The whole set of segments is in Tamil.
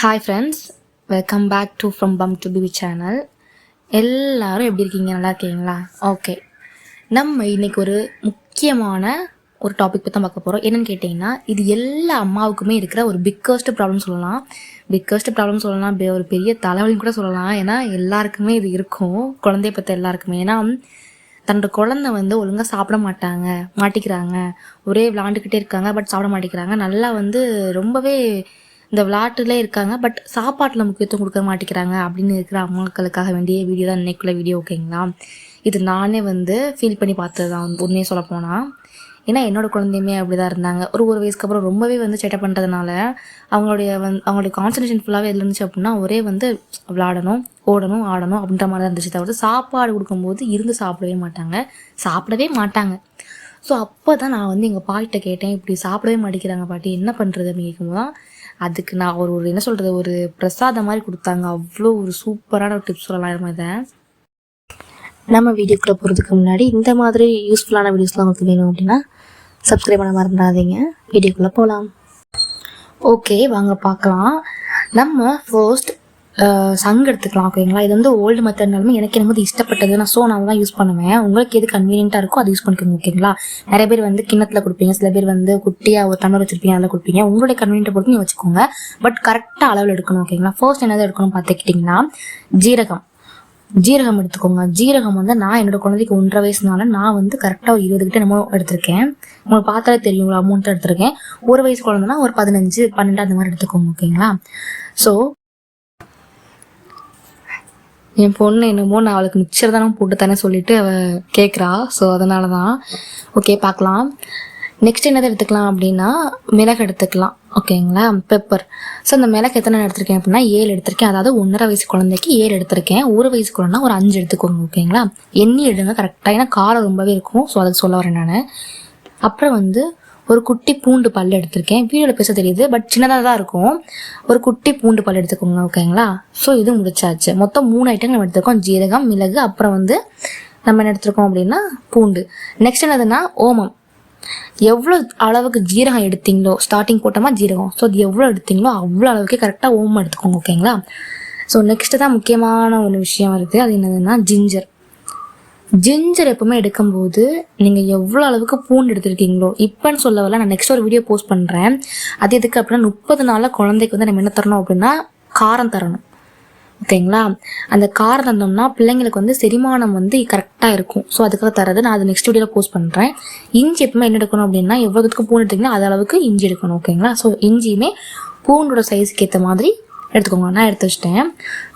Hi friends welcome back to from பம் டு பிவி சேனல் எல்லாரும் எப்படி இருக்கீங்க? நல்லா இருக்கீங்களா? ஓகே நம்ம இன்னைக்கு ஒரு முக்கியமான ஒரு டாபிக் பற்றி தான் பார்க்க போகிறோம் என்னன்னு கேட்டிங்கன்னா இது எல்லா அம்மாவுக்குமே இருக்கிற ஒரு பிக்கஸ்ட் ப்ராப்ளம் சொல்லலாம். பிக்கஸ்ட் ப்ராப்ளம் சொல்லலாம். ஒரு பெரிய தலைவலின்னு கூட சொல்லலாம். ஏன்னா எல்லாருக்குமே இது இருக்கும். குழந்தைய பற்ற எல்லாருக்குமே. ஏன்னா தன்னோட குழந்தை வந்து ஒழுங்காக சாப்பிட மாட்டாங்க. மாட்டிக்கிறாங்க. ஒரே விளாண்டுக்கிட்டே இருக்காங்க பட் சாப்பிட மாட்டேங்கிறாங்க நல்லா வந்து ரொம்பவே இந்த விளையாட்டுல இருக்காங்க பட் சாப்பாட்டில் முக்கியத்துவம் கொடுக்க மாட்டேங்கிறாங்க அப்படின்னு இருக்கிற அவங்களுக்காக வேண்டிய வீடியோ தான் இன்னைக்குள்ள வீடியோ ஓகேங்களா இது நானே வந்து ஃபீல் பண்ணி பார்த்தது தான் உண்மையை சொல்ல போனால் ஏன்னா என்னோடய குழந்தையுமே அப்படிதான் இருந்தாங்க. ஒரு ஒரு வயசுக்கு அப்புறம் ரொம்பவே வந்து சேட்டை பண்ணுறதுனால அவங்களுடைய வந்து அவங்களுடைய கான்சன்ட்ரேஷன் ஃபுல்லாகவே எதில் இருந்துச்சு அப்படின்னா ஒரே வந்து விளாடணும் ஓடணும் ஆடணும் அப்படின்ற மாதிரி தான் இருந்துச்சு தவிர சாப்பாடு கொடுக்கும்போது இருந்து சாப்பிடவே மாட்டாங்க. சாப்பிடவே மாட்டாங்க. ஸோ அப்போ தான் நான் வந்து எங்கள் பாட்டிட்ட கேட்டேன் இப்படி சாப்பிடவே மாட்டேங்கிறாங்க பாட்டி என்ன பண்ணுறது அப்படின்னு கேட்கும்போது தான் அதுக்கு நான் ஒரு ஒரு என்ன சொல்கிறது ஒரு பிரசாதம் மாதிரி கொடுத்தாங்க. அவ்வளோ ஒரு சூப்பரான ஒரு டிப்ஸ் சொல்லலாம் இதை. நம்ம வீடியோக்குள்ளே போகிறதுக்கு முன்னாடி இந்த மாதிரி யூஸ்ஃபுல்லான வீடியோஸ்லாம் உங்களுக்கு வேணும் அப்படின்னா சப்ஸ்கிரைப் பண்ண மறந்துடாதீங்க. வீடியோக்குள்ளே போகலாம் ஓகே வாங்க பார்க்கலாம். நம்ம ஃபர்ஸ்ட் சங்கு எடுத்துக்கலாம் ஓகேங்களா? இது வந்து ஓல்டு மெத்தட்னாலுமே எனக்கு எனக்கு வந்து இஷ்டப்பட்டது. நான் ஸோ நான் தான் யூஸ் பண்ணுவேன். உங்களுக்கு எது கன்வீனியண்ட்டாக இருக்கோ அதை யூஸ் பண்ணிக்கோங்க ஓகேங்களா? நிறைய பேர் வந்து கிண்ணத்தில் கொடுப்பீங்க. சில பேர் வந்து குட்டியாக ஒரு தமிழ் வச்சிருப்பீங்க அதில் கொடுப்பீங்க. உங்களுடைய கன்வீனியன்ட்டை பொறுத்து நீங்கள் வச்சுக்கோங்க. பட் கரெக்டாக அளவில் எடுக்கணும் ஓகேங்களா? ஃபர்ஸ்ட் என்னது எடுக்கணும் பார்த்துக்கிட்டிங்கன்னா ஜீரகம். ஜீரகம் எடுத்துக்கோங்க. ஜீரகம் வந்து நான் என்னோட குழந்தைக்கு ஒன்றரை வயசுனால நான் வந்து கரெக்டாக ஒரு இருபது கிட்ட என்னமோ எடுத்திருக்கேன். உங்களுக்கு பார்த்தாலே தெரியும் ஒரு அமௌண்ட் எடுத்திருக்கேன். ஒரு வயசு குழந்தைனா ஒரு பதினஞ்சு பன்னெண்டு அந்த மாதிரி எடுத்துக்கோங்க ஓகேங்களா? ஸோ என் பொண்ணு என்னமோ நான் அவளுக்கு மிக்சர் தானே போட்டு தானே சொல்லிட்டு அவ கேட்குறா ஸோ அதனால தான் ஓகே பார்க்கலாம். நெக்ஸ்ட் என்னது எடுத்துக்கலாம் அப்படின்னா மிளகு எடுத்துக்கலாம். ஓகேங்களா பெப்பர் ஸோ அந்த மிளகு எத்தனை எடுத்திருக்கேன் அப்படின்னா ஏழு எடுத்திருக்கேன். அதாவது ஒன்றரை வயசு குழந்தைக்கு ஏழு எடுத்திருக்கேன். ஒரு வயசு குழந்தை ஒரு அஞ்சு எடுத்துக்கோங்க ஓகேங்களா எண்ணி எடுங்க கரெக்டாக ஏன்னா காரம் ரொம்பவே இருக்கும். ஸோ அதுக்கு சொல்ல வரேன் நான். அப்புறம் வந்து ஒரு குட்டி பூண்டு பல் எடுத்திருக்கேன். வீடியோவில் பேச தெரியுது பட் சின்னதாக தான் இருக்கும். ஒரு குட்டி பூண்டு பல் எடுத்துக்கோங்க ஓகேங்களா? ஸோ இது முடிச்சாச்சு. மொத்தம் மூணு ஐட்டம் நம்ம எடுத்திருக்கோம். ஜீரகம் மிளகு அப்புறம் வந்து நம்ம என்ன எடுத்திருக்கோம் அப்படின்னா பூண்டு. நெக்ஸ்ட் என்னதுன்னா ஓமம். எவ்வளோ அளவுக்கு ஜீரகம் எடுத்தீங்களோ ஸ்டார்டிங் போட்டோமா ஜீரகம். ஸோ அது எவ்வளோ எடுத்தீங்களோ அவ்வளோ அளவுக்கு கரெக்டாக ஓமம் எடுத்துக்கோங்க ஓகேங்களா? ஸோ நெக்ஸ்ட்டு தான் முக்கியமான ஒரு விஷயம் வருது. அது என்னதுன்னா ஜிஞ்சர் ஜிஞ்சர் எப்பவுமே எடுக்கும்போது நீங்கள் எவ்வளோ அளவுக்கு பூண்டு எடுத்திருக்கீங்களோ இப்போன்னு சொல்ல வரல நான் நெக்ஸ்ட் ஒரு வீடியோ போஸ்ட் பண்ணுறேன் அது எதுக்கு அப்படின்னா முப்பது நாளில் குழந்தைக்கு வந்து நம்ம என்ன தரணும் அப்படின்னா காரம் தரணும். ஓகேங்களா? அந்த காரம் தந்தோம்னா பிள்ளைங்களுக்கு வந்து செரிமானம் வந்து கரெக்டாக இருக்கும். ஸோ அதுக்காக தரது நான் அது நெக்ஸ்ட் வீடியோவில் போஸ்ட் பண்ணுறேன் இஞ்சி எப்பவுமே என்ன எடுக்கணும் அப்படின்னா எவ்வளோத்துக்கு பூண்டு எடுத்தீங்களோ அது அளவுக்கு இஞ்சி எடுக்கணும். ஓகேங்களா? ஸோ இஞ்சியுமே பூண்டோட சைஸுக்கு ஏற்ற மாதிரி எடுத்துக்கோங்க. நான் எடுத்து வச்சிட்டேன்.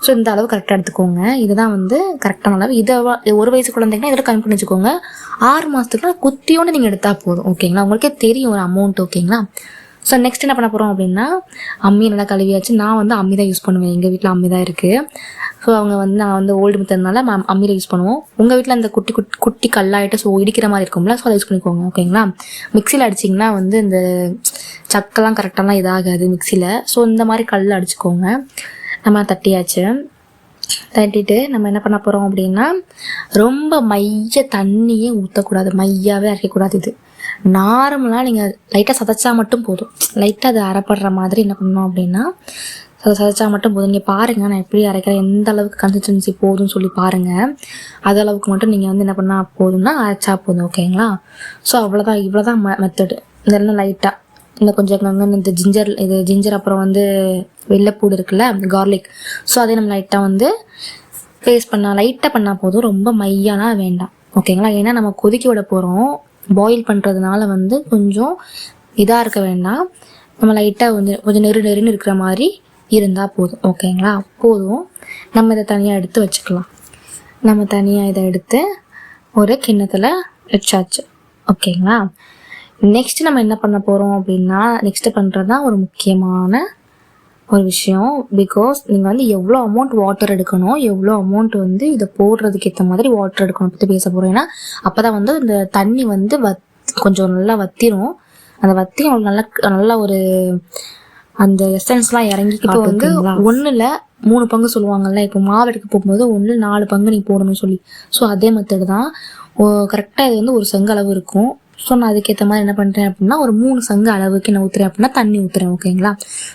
ஸோ இந்த அளவு கரெக்டாக எடுத்துக்கோங்க. இதுதான் வந்து கரெக்டான அளவு. இதை ஒரு வயசு குழந்தைங்கன்னா இதில் கம்மி பண்ணி வச்சுக்கோங்க. ஆறு மாதத்துக்குலாம் குத்தியோடு நீங்கள் எடுத்தால் போதும். ஓகேங்களா உங்களுக்கே தெரியும் ஒரு அமௌண்ட் ஓகேங்களா ஸோ நெக்ஸ்ட் என்ன பண்ண போகிறோம் அப்படின்னா அம்மி நல்லா கழுவியாச்சு. நான் வந்து அம்மி தான் யூஸ் பண்ணுவேன். எங்கள் வீட்டில் அம்மி தான் இருக்குது ஸோ அவங்க வந்து நான் வந்து ஓல்டு மெத்தட்னால அம்மியில் யூஸ் பண்ணுவோம். உங்கள் வீட்டில் அந்த குட்டி குட்டி குட்டி கல்லாயிட்டு ஸோ இடிக்கிற மாதிரி இருக்கும்ல ஸோ அதை யூஸ் பண்ணிக்கோங்க ஓகேங்களா மிக்சியில் அடிச்சிங்கன்னா வந்து இந்த சக்கெல்லாம் கரெக்டாலாம் இதாகாது மிக்சியில் ஸோ இந்த மாதிரி கல்லில் அடிச்சுக்கோங்க. நம்ம தட்டியாச்சு. தட்டிட்டு நம்ம என்ன பண்ண போகிறோம் அப்படின்னா ரொம்ப மைய தண்ணியே ஊற்றக்கூடாது மையாவே அரைக்கக்கூடாது இது. நார்மலாக நீங்கள் லைட்டாக சதைச்சா மட்டும் போதும். லைட்டாக அது அரைப்படுற மாதிரி என்ன பண்ணணும் அப்படின்னா அதை சதைச்சா மட்டும் போதும். நீங்கள் பாருங்கள் நான் எப்படி அரைக்கிறேன் எந்த அளவுக்கு கன்சிஸ்டன்சி போதும்னு சொல்லி பாருங்கள் அது அளவுக்கு மட்டும் நீங்கள் வந்து என்ன பண்ணால் போதும்னா அரைச்சா போதும் ஓகேங்களா ஸோ அவ்வளோதான் இவ்வளோ தான் மெத்தடு இதெல்லாம் லைட்டாக இல்லை கொஞ்சம் அங்கங்க இந்த ஜிஞ்சர் இது ஜிஞ்சர் அப்புறம் வந்து வெள்ளைப்பூடு இருக்குல்ல கார்லிக் ஸோ அதே நம்ம லைட்டாக வந்து பேஸ்ட் பண்ணால் லைட்டாக பண்ணால் போதும். ரொம்ப மையானா வேண்டாம் ஓகேங்களா ஏன்னா நம்ம கொதிக்க விட போகிறோம் பாயில் பண்ணுறதுனால வந்து கொஞ்சம் இதாக இருக்க வேண்டாம். நம்ம லைட்டாக கொஞ்சம் கொஞ்சம் நெரு நெருன்னு இருக்கிற மாதிரி இருந்தால் போதும். ஓகேங்களா போதும். நம்ம இதை தனியாக எடுத்து வச்சுக்கலாம். நம்ம தனியாக இதை எடுத்து ஒரு கிண்ணத்தில் வச்சாச்சு. ஓகேங்களா நெக்ஸ்ட் நம்ம என்ன பண்ண போகிறோம் அப்படின்னா நெக்ஸ்ட்டு பண்ணுறது தான் ஒரு முக்கியமான ஒரு விஷயம். பிகாஸ் நீங்கள் வந்து எவ்வளோ அமௌண்ட் வாட்டர் எடுக்கணும் எவ்வளோ அமௌண்ட் வந்து இதை போடுறதுக்கு ஏற்ற மாதிரி வாட்டர் எடுக்கணும் பற்றி பேச போகிறோம் ஏன்னா அப்போ தான் வந்து இந்த தண்ணி வந்து வத் கொஞ்சம் நல்லா வத்திரும். அந்த வத்தி உங்களுக்கு நல்லா நல்ல ஒரு அந்த எசன்ஸ்லாம் இறங்கி இப்போ வந்து ஒன்றில் மூணு பங்கு சொல்லுவாங்கல்ல இப்போ மாவு எடுக்க போகும்போது ஒன்று நாலு பங்கு நீ போடணும்னு சொல்லி. ஸோ அதே மெத்தடு தான். கரெக்டாக இது வந்து ஒரு செங்க அளவு இருக்கும். ஸோ நான் அதுக்கேற்ற மாதிரி என்ன பண்ணுறேன் அப்படின்னா ஒரு மூணு சங்கு அளவுக்கு நான் ஊற்றுறேன் அப்படின்னா தண்ணி ஊற்றுறேன் ஓகேங்களா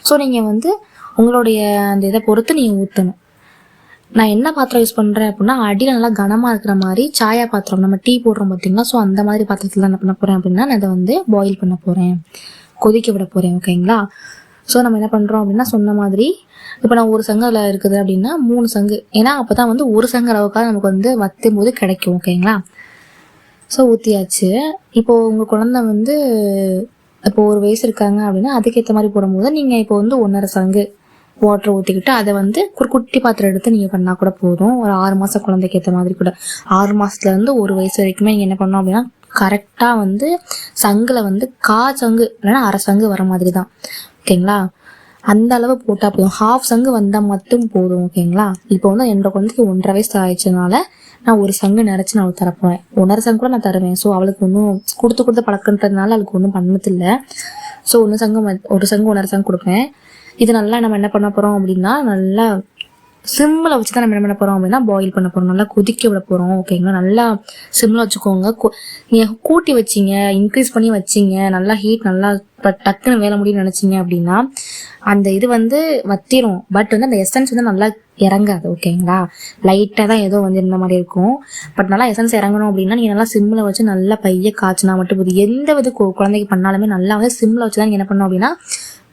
ஸோ நீங்கள் வந்து உங்களுடைய அந்த இதை பொறுத்து நீங்கள் ஊற்றணும் நான் என்ன பாத்திரம் யூஸ் பண்ணுறேன் அப்படின்னா அடியில் நல்லா கனமாக இருக்கிற மாதிரி சாயா பாத்திரம் நம்ம டீ போடுறோம் பார்த்தீங்களா ஸோ அந்த மாதிரி பாத்திரத்தில் என்ன பண்ண போகிறேன் அப்படின்னா நான் இதை வந்து பாயில் பண்ண போகிறேன் கொதிக்க விட போகிறேன் ஓகேங்களா ஸோ நம்ம என்ன பண்ணுறோம் அப்படின்னா சொன்ன மாதிரி இப்போ நான் ஒரு சங்கு அதில் இருக்குது அப்படின்னா மூணு சங்கு. ஏன்னா அப்போ தான் வந்து ஒரு சங்கு அளவுக்காக நமக்கு வந்து வத்தும் போது கிடைக்கும் ஓகேங்களா ஸோ ஊற்றியாச்சு இப்போ உங்கள் குழந்தை வந்து இப்போ ஒரு வயசு இருக்காங்க அப்படின்னா அதுக்கேற்ற மாதிரி போடும்போது நீங்கள் இப்போ வந்து ஒன்றரை சங்கு வாட்டர் ஊற்றிக்கிட்டு அதை வந்து ஒரு குட்டி பாத்திரம் எடுத்து நீங்கள் பண்ணால் கூட போதும். ஒரு ஆறு மாதம் குழந்தைக்கு ஏற்ற மாதிரி கூட. ஆறு மாதத்துலேருந்து ஒரு வயசு வரைக்குமே நீங்கள் என்ன பண்ணோம் அப்படின்னா கரெக்டாக வந்து சங்கில் வந்து கா சங்கு இல்லைன்னா அரை சங்கு வர மாதிரி தான். ஓகேங்களா? அந்த அளவு போட்டால் போதும். ஹாஃப் சங்கு வந்தால் மட்டும் போதும் ஓகேங்களா? இப்போ வந்து என்னோட குழந்தைக்கு ஒன்றரை வயசு ஆயிடுச்சதுனால நான் ஒரு சங்கு நினச்சி நான் அவளுக்கு தரப்போறேன். ஒன்றரை சங்கு கூட நான் தருவேன். ஸோ அவளுக்கு ஒன்றும் கொடுத்து கொடுத்து பழக்கன்றதுனால அவளுக்கு ஒன்றும் பண்ணதில்லை ஸோ ஒன்று சங்கு ஒரு சங்கு ஒன்றரை சங்கு கொடுப்பேன். இது நல்லா நம்ம என்ன பண்ண போகிறோம் அப்படின்னா நல்லா சிம்மில் வச்சு தான் நம்ம என்ன பண்ண போகிறோம் அப்படின்னா பாயில் பண்ண போகிறோம் நல்லா கொதிக்க விட போகிறோம் ஓகேங்களா நல்லா சிம்மில் வச்சுக்கோங்க. நீங்கள் கூட்டி வச்சீங்க இன்க்ரீஸ் பண்ணி வச்சிங்க நல்லா ஹீட் நல்லா இப்போ டக்குன்னு வேலை முடியும்னு நினச்சிங்க அப்படின்னா அந்த இது வந்து வத்திரும். பட் வந்து அந்த எசன்ஸ் வந்து நல்லா இறங்காது ஓகேங்களா லைட்டாக தான் ஏதோ வந்து இந்த மாதிரி இருக்கும். பட் நல்லா எசன்ஸ் இறங்கணும் அப்படின்னா நீங்கள் நல்லா சிம்மில் வச்சு நல்லா பைய காய்ச்சினா மட்டும் போது எந்த வித கு- குழந்தைக்கு பண்ணாலுமே நல்லா வந்து சிம்மில் வச்சு தான் நீங்கள் என்ன பண்ணோம் அப்படின்னா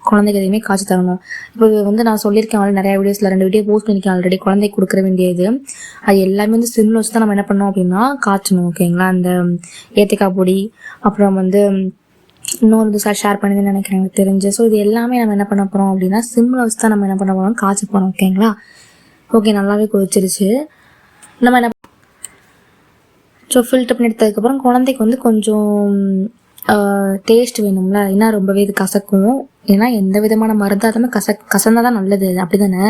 குழந்தைக்கு எதுவுமே காய்ச்சி தரணும். இப்போ வந்து நான் சொல்லியிருக்கேன் ஆல்ரெடி நிறைய வீடியோஸில் ரெண்டு வீடியோ போஸ்ட் பண்ணியிருக்கேன் ஆல்ரெடி குழந்தை கொடுக்குற வேண்டியது. அது எல்லாமே வந்து சிம்மில் வச்சு தான் நம்ம என்ன பண்ணோம் அப்படின்னா காய்ச்சணும் ஓகேங்களா அந்த ஏத்திக்காய் பொடி அப்புறம் வந்து இன்னொரு இது ஷேர் பண்ணுதுன்னு நினைக்கிறேன் எனக்கு தெரிஞ்சு. ஸோ இது எல்லாமே நம்ம என்ன பண்ண போகிறோம் அப்படின்னா சிம்மில் வச்சு தான் நம்ம என்ன பண்ண போகிறோம் காய்ச்ச போகிறோம் ஓகேங்களா ஓகே நல்லாவே கொதிச்சிருச்சு. நம்ம என்ன ஸோ ஃபில்டர் பண்ணி எடுத்ததுக்கப்புறம் குழந்தைக்கு வந்து கொஞ்சம் டேஸ்ட் வேணும்ல. ஏன்னா ரொம்பவே இது கசக்கும். ஏன்னா எந்த விதமான மருந்தாக இருந்தாலும் கச கசந்தா தான் நல்லது. அப்படி தானே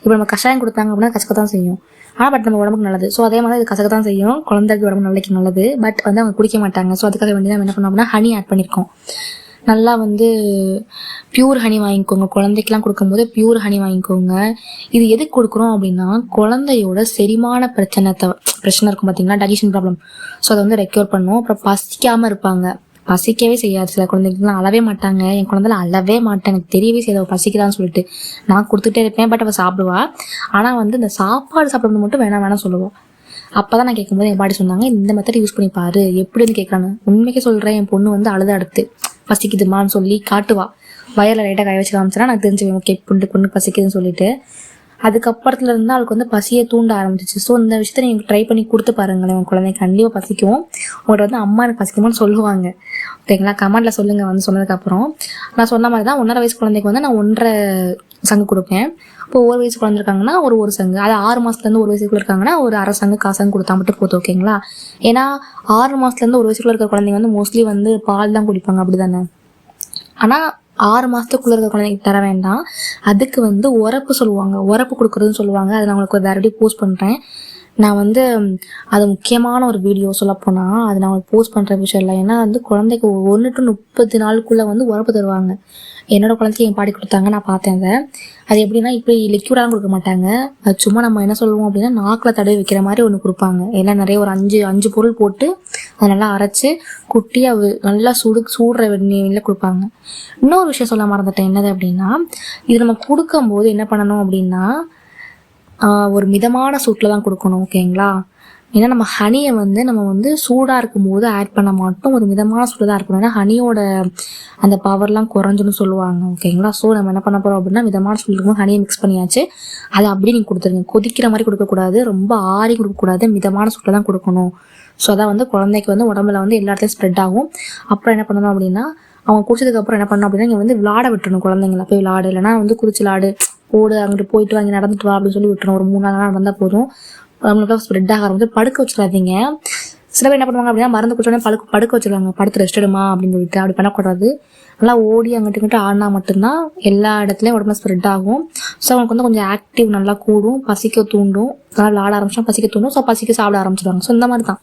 இப்போ நம்ம கஷாயம் கொடுத்தாங்க அப்படின்னா கசக்க தான் செய்யும். ஆனால் பட் நம்ம உடம்புக்கு நல்லது. ஸோ அதே மாதிரி இது கசக்க தான் செய்யும். குழந்தைக்கு உடம்பு நல்லைக்கு நல்லது. பட் வந்து அவங்க குடிக்க மாட்டாங்க. ஸோ அதுக்காக வேண்டி நம்ம என்ன பண்ணோம் அப்படின்னா ஹனி ஆட் பண்ணியிருக்கோம் நல்லா வந்து பியூர் ஹனி வாங்கிக்கோங்க. குழந்தைக்கெலாம் கொடுக்கும்போது பியூர் ஹனி வாங்கிக்கோங்க. இது எதுக்கு கொடுக்குறோம் அப்படின்னா குழந்தையோட செரிமான பிரச்சனை பிரச்சனை இருக்கும் பார்த்தீங்கன்னா டைஜஷன் ப்ராப்ளம் ஸோ அதை வந்து ரெக்யூர் பண்ணும். அப்புறம் பசிக்காமல் இருப்பாங்க. பசிக்கவே செய்யாது. சில குழந்தைங்கலாம் அழவே மாட்டாங்க. என் குழந்தைல அழவே மாட்டேன். எனக்கு தெரியவே செய்யாது. அவள் பசிக்குதான்னு சொல்லிட்டு நான் கொடுத்துட்டே இருப்பேன். பட் அவள் சாப்பிடுவா. ஆனால் வந்து இந்த சாப்பாடு சாப்பிடுறது மட்டும் வேணாம் வேணாம் சொல்லுவோம் அப்பதான் நான் கேட்கும்போது என் பாட்டி சொன்னாங்க இந்த மெத்தட் யூஸ் பண்ணி பாரு. எப்படி வந்து கேட்கறானு உண்மைக்கே சொல்றேன். என் பொண்ணு வந்து அழுத அடுத்து பசிக்குதுமான்னு சொல்லி காட்டுவா. வயர்ல லைட்டாக கை வச்சு காமிச்சா நான் தெரிஞ்சுவேன் ஓகே பொண்ணு பொண்ணு பசிக்குதுன்னு சொல்லிட்டு. அதுக்கப்புறத்துல இருந்து அவளுக்கு வந்து பசியை தூண்ட ஆரம்பிச்சிச்சு. ஸோ இந்த விஷயத்த நீங்க ட்ரை பண்ணி கொடுத்து பாருங்களேன் உங்க குழந்தைக்கு கண்டிப்பாக பசிக்கும். உங்கள்கிட்ட வந்து அம்மா எனக்கு பசிக்குமான்னு சொல்லுவாங்க. ஓகேங்களா? கமெண்ட்ல சொல்லுங்க வந்து சொன்னதுக்கப்புறம். நான் சொன்ன மாதிரி தான் ஒன்றரை வயசு குழந்தைக்கு வந்து நான் ஒன்றரை சங்கு கொடுப்பேன். இப்போ ஒரு வயசு குழந்தை இருக்காங்கன்னா ஒரு ஒரு சங்கு. அது ஆறு மாசத்துலேருந்து ஒரு வயசுக்குள்ள இருக்காங்கன்னா ஒரு அரை சங்கு காசங்கு கொடுத்தா மட்டும் போதும் ஓகேங்களா? ஏன்னா ஆறு மாசத்துலேருந்து ஒரு வயசுக்குள்ள இருக்க குழந்தைங்க வந்து மோஸ்ட்லி வந்து பால் தான் குடிப்பாங்க அப்படிதானே? ஆனால் ஆறு மாதத்துக்குள்ள இருக்க குழந்தைக்கு தர வேண்டாம். அதுக்கு வந்து உரப்பு சொல்லுவாங்க. உரப்பு கொடுக்குறதுன்னு சொல்லுவாங்க. அதை நான் உங்களுக்கு வேறு போஸ்ட் பண்ணுறேன் நான் வந்து அது முக்கியமான ஒரு வீடியோ சொல்லப்போனால் அது நான் உங்களுக்கு போஸ்ட் பண்ணுற விஷயம் இல்லை. ஏன்னா வந்து குழந்தைக்கு ஒன்று டு முப்பது நாளுக்குள்ளே வந்து உரப்பு தருவாங்க. என்னோட குழந்தைக்கு எங்கள் பாடி கொடுத்தாங்க நான் பார்த்தேன் அதை. அது எப்படின்னா இப்படி லிக்யூடாலாம் கொடுக்க மாட்டாங்க. அது சும்மா நம்ம என்ன சொல்லுவோம் அப்படின்னா நாக்கில் தடவி வைக்கிற மாதிரி ஒன்று கொடுப்பாங்க. எல்லாம் நிறைய ஒரு அஞ்சு அஞ்சு பொருள் போட்டு அதை நல்லா அரைச்சு குட்டியாக நல்லா சுடு சூடுற வெந்நீரில் கொடுப்பாங்க. இன்னொரு விஷயம் சொல்ல மறந்துட்டேன். என்னது அப்படின்னா இது நம்ம கொடுக்கும்போது என்ன பண்ணணும் அப்படின்னா ஒரு மிதமான சூட்டில் தான் கொடுக்கணும் ஓகேங்களா? ஏன்னா நம்ம ஹனியை வந்து நம்ம வந்து சூடாக இருக்கும்போது ஆட் பண்ண மாட்டோம். ஒரு மிதமான சூடாக இருக்கணும் ஏன்னா ஹனியோட அந்த பவர்லாம் குறைஞ்சுன்னு சொல்லுவாங்க. ஓகேங்களா? ஸோ நம்ம என்ன பண்ண போகிறோம் அப்படின்னா மிதமான சூடு இருக்கும்போது ஹனியை மிக்ஸ் பண்ணியாச்சு. அதை அப்படியே நீங்கள் கொடுத்துருங்க. கொதிக்கிற மாதிரி கொடுக்கக்கூடாது ரொம்ப ஆறி கொடுக்கக்கூடாது மிதமான சூட்டில் தான் கொடுக்கணும். ஸோ அதான் வந்து குழந்தைக்கு வந்து உடம்புல வந்து எல்லா இடத்துலையும் ஸ்ப்ரெட் ஆகும். அப்புறம் என்ன பண்ணணும் அப்படின்னா அவங்க குடிச்சதுக்கப்புறம் என்ன பண்ணணும் அப்படின்னா இங்கே வந்து விளாட விட்டுணும் குழந்தைங்கள. போய் விளாடு. இல்லைன்னா வந்து குதிச்சு விளாடு. ஓடு அங்கிட்டு போயிட்டு வாங்கி நடந்துட்டு வா அப்படின்னு சொல்லி விட்டுரும் ஒரு மூணு நாள் நடந்தால் போதும். நம்மளுக்கு ஸ்ப்ரெட் ஆக ஆரம்பிச்சு படுக்க வச்சிடாதீங்க. சில பேர் என்ன பண்ணுவாங்க அப்படின்னா மருந்து குடிச்சோடனே படுக்க படுக்க வச்சிருவாங்க. படுத்து ரெஸ்ட் எடுமா அப்படின்னு சொல்லிட்டு அப்படி பண்ணக்கூடாது நல்லா ஓடி அங்கிட்டு இங்கிட்டு ஆடினா மட்டும்தான் எல்லா இடத்துலையும் உடம்புல ஸ்ப்ரெட் ஆகும் ஸோ அவங்களுக்கு வந்து கொஞ்சம் ஆக்டிவ் நல்லா கூடும். பசிக்க தூண்டும். நல்லா விளாட ஆரம்பிச்சா பசிக்க தூண்டும். ஸோ பசிக்க சாப்பிட ஆரம்பிச்சிடுவாங்க ஸோ இந்த மாதிரி தான்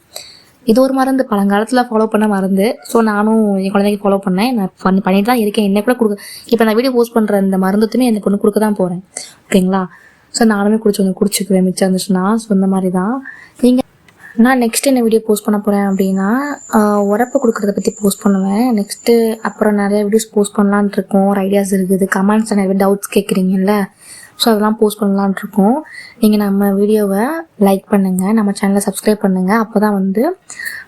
இது ஒரு மருந்து. பழங்காலத்தில் ஃபாலோ பண்ண மருந்து. ஸோ நானும் என் குழந்தைக்கு ஃபாலோ பண்ணேன். நான் பண்ணி பண்ணிட்டு தான் இருக்கேன். என்ன கூட கொடுக்க இப்போ நான் வீடியோ போஸ்ட் பண்ணுற இந்த மருந்துத்துமே என் பொண்ணு கொடுக்க தான் போகிறேன் ஓகேங்களா ஸோ நானுமே குடிச்சு வந்து குடிச்சுக்குவேன் மிச்சம் இருந்துச்சுன்னா. ஸோ இந்த மாதிரி தான் நீங்கள் நான் நெக்ஸ்ட் என்ன வீடியோ போஸ்ட் பண்ண போகிறேன் அப்படின்னா உரப்பு கொடுக்குறத பற்றி போஸ்ட் பண்ணுவேன். நெக்ஸ்ட்டு அப்புறம் நிறைய வீடியோஸ் போஸ்ட் பண்ணலான் இருக்கோம். ஒரு ஐடியாஸ் இருக்குது. கமெண்ட்ஸ் நிறைய டவுட்ஸ் கேட்குறீங்கல்ல ஸோ அதெல்லாம் போஸ்ட் பண்ணலான்ட்டு இருக்கோம். நீங்கள் நம்ம வீடியோவை லைக் பண்ணுங்கள் நம்ம சேனலை சப்ஸ்கிரைப் பண்ணுங்கள் அப்போ தான் வந்து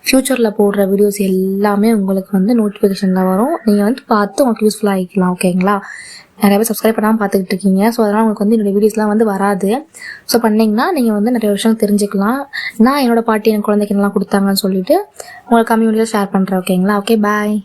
ஃப்யூச்சரில் போடுற வீடியோஸ் எல்லாமே உங்களுக்கு வந்து நோட்டிஃபிகேஷனில் வரும். நீங்கள் வந்து பார்த்து உங்களுக்கு யூஸ்ஃபுல்லாக ஆகிக்கலாம் ஓகேங்களா நிறைய பேர் சப்ஸ்கிரைப் பண்ணாமல் பார்த்துக்கிட்டு இருக்கீங்க. ஸோ அதனால் உங்களுக்கு வந்து என்னுடைய வீடியோஸ்லாம் வந்து வராது. ஸோ பண்ணிங்கன்னா நீங்கள் வந்து நிறைய விஷயம் தெரிஞ்சுக்கலாம். நான் என்னோடய பாட்டி என் குழந்தைக்கு என்னெல்லாம் கொடுத்தாங்கன்னு சொல்லிட்டு உங்களுக்கு கம்யூனிட்டியில் ஷேர் பண்ணுறேன் ஓகேங்களா ஓகே பாய்